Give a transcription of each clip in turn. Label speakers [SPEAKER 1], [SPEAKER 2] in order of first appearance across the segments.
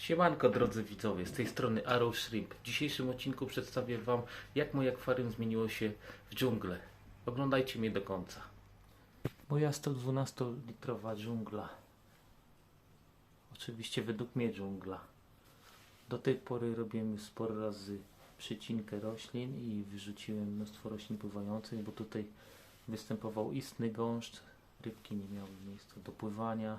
[SPEAKER 1] Siemanko drodzy widzowie, z tej strony Arrow Shrimp. W dzisiejszym odcinku przedstawię Wam, jak moje akwarium zmieniło się w dżunglę. Oglądajcie mnie do końca. Moja 112-litrowa dżungla. Oczywiście według mnie dżungla. Do tej pory robiłem już sporo razy przycinkę roślin i wyrzuciłem mnóstwo roślin pływających, bo tutaj występował istny gąszcz. Rybki nie miały miejsca do pływania.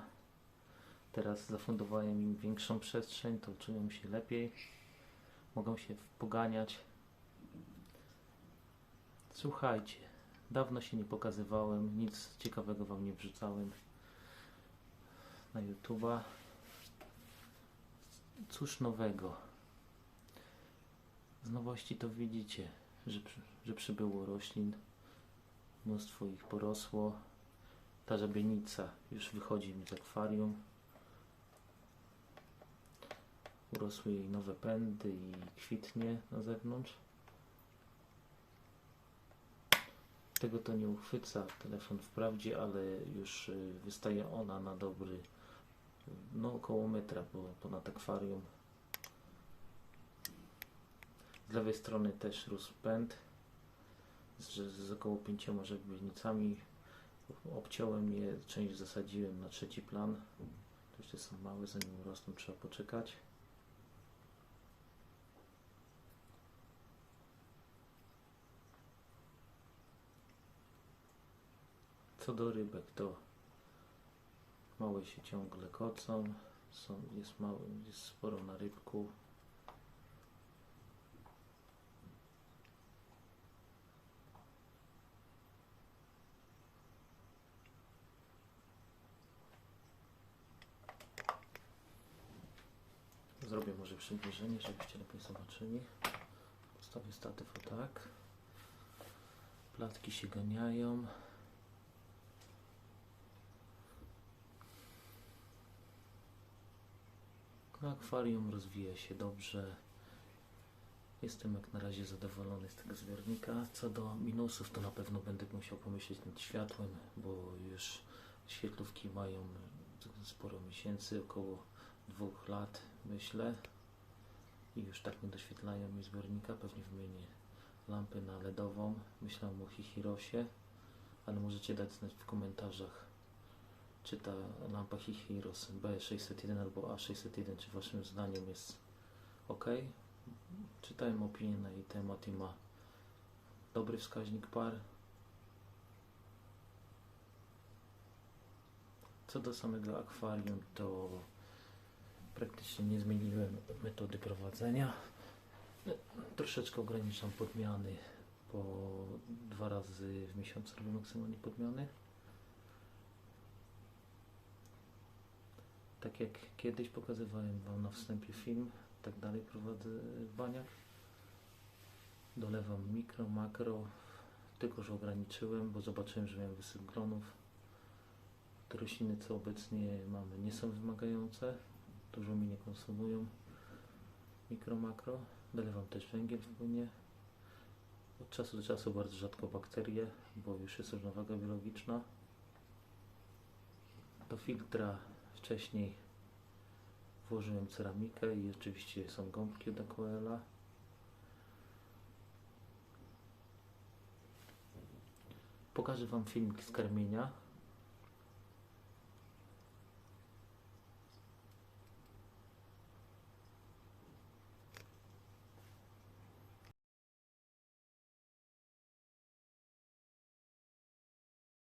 [SPEAKER 1] Teraz zafundowałem im większą przestrzeń, to czują się lepiej. Mogą się poganiać. Słuchajcie, dawno się nie pokazywałem, nic ciekawego wam nie wrzucałem na YouTube'a. Cóż nowego? Z nowości to widzicie, że, że przybyło roślin, mnóstwo ich porosło. Ta żabienica już wychodzi mi z akwarium. Urosły jej nowe pędy i kwitnie na zewnątrz. Tego to nie uchwyca telefon wprawdzie, ale już y, wystaje ona na dobry, no około metra bo ponad akwarium. Z lewej strony też rósł pęd z, z około pięcioma żabienicami. Obciąłem je, część zasadziłem na trzeci plan. To jeszcze są małe, zanim urosną trzeba poczekać. Co do rybek, to małe się ciągle kocą. Są, jest, mało, jest sporo na rybku. Zrobię może przybliżenie, żebyście lepiej zobaczyli. Postawię statyw o tak. Platki się ganiają. Akwarium rozwija się dobrze. Jestem jak na razie zadowolony z tego zbiornika. Co do minusów, to na pewno będę musiał pomyśleć nad światłem, bo już świetlówki mają sporo miesięcy, około dwóch lat myślę. I już tak nie doświetlają mi zbiornika. Pewnie wymienię lampę na LEDową. Myślałem o Hihirosie, ale możecie dać znać w komentarzach czy ta lampa Hihiros B601 albo A601, czy waszym zdaniem jest ok? Czytałem opinię na jej temat i ma dobry wskaźnik par. Co do samego akwarium, to praktycznie nie zmieniłem metody prowadzenia. Troszeczkę ograniczam podmiany, po dwa razy w miesiącu robię maksymalnie podmiany. Tak jak kiedyś pokazywałem Wam na wstępie film, tak dalej prowadzę w baniach. Dolewam mikro, makro, tylko że ograniczyłem, bo zobaczyłem, że miałem wysyp glonów. Te rośliny, co obecnie mamy, nie są wymagające, dużo mi nie konsumują mikro, makro. Dolewam też węgiel w płynie. Od czasu do czasu bardzo rzadko bakterie, bo już jest równowaga biologiczna. Do filtra wcześniej włożyłem ceramikę i oczywiście są gąbki od Aquela. Pokażę Wam filmik z karmienia.